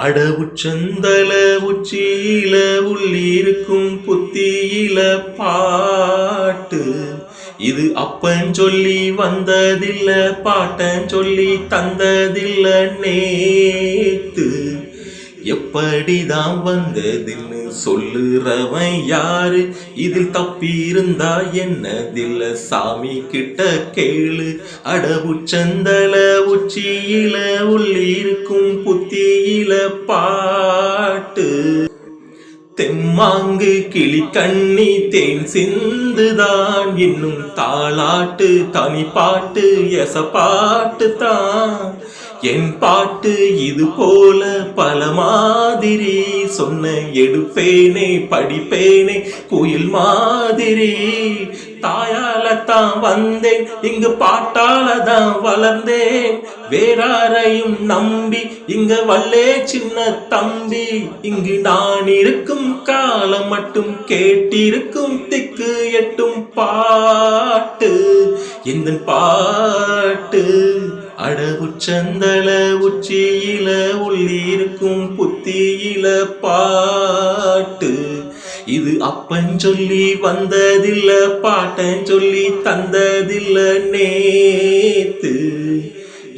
அடவுச்சந்தல உச்சியில உள்ளிருக்கும் புத்தியில பாட்டு. இது அப்பன் சொல்லி வந்ததில்ல பாட்டன் சொல்லி தந்ததில்ல நேத்து. எப்படிதான் வந்ததில்லை? சொல்லுறவன் யாரு? இதில் தப்பி இருந்தா என்னதில்ல? சாமி கிட்ட கேளு. அடவுச்சந்தல உச்சியில உள்ளிருக்கும் புத்தியில பாட்டு. தெம்மாங்கு கிளி கண்ணி தேன் சிந்துதான். இன்னும் தாளாட்டு தனி பாட்டு எச பாட்டு தான் என் பாட்டு இது போல பல மாதிரி. சொன்ன எடுப்பேனே படிப்பேனே குயில் மாதிரி. தாயால தான் வந்தேன் இங்கு பாட்டால தான் வளர்ந்தேன். வேறாரையும் நம்பி இங்க வல்லே சின்ன தம்பி. இங்கு நான் இருக்கும் காலம் மட்டும் கேட்டிருக்கும் திக்கு எட்டும் பாட்டு. இந்த பாட்டு? அடவுச்சந்தல உச்சியில உள்ளிருக்கும் புத்தியில பாட்டு. இது அப்பன் சொல்லி வந்ததில்ல பாட்டன் சொல்லி தந்ததில்ல நேத்து.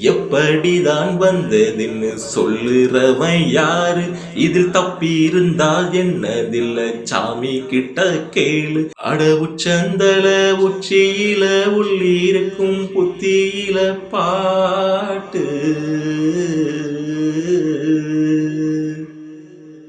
எப்படிதான் வந்ததுன்னு சொல்லுறவன் யாரு? இதில் தப்பி இருந்தால் என்னதில்ல? சாமி கிட்ட கேளு. அடவுச்சந்தல உச்சியில உள்ளிருக்கும் புத்தியில பாட்டு.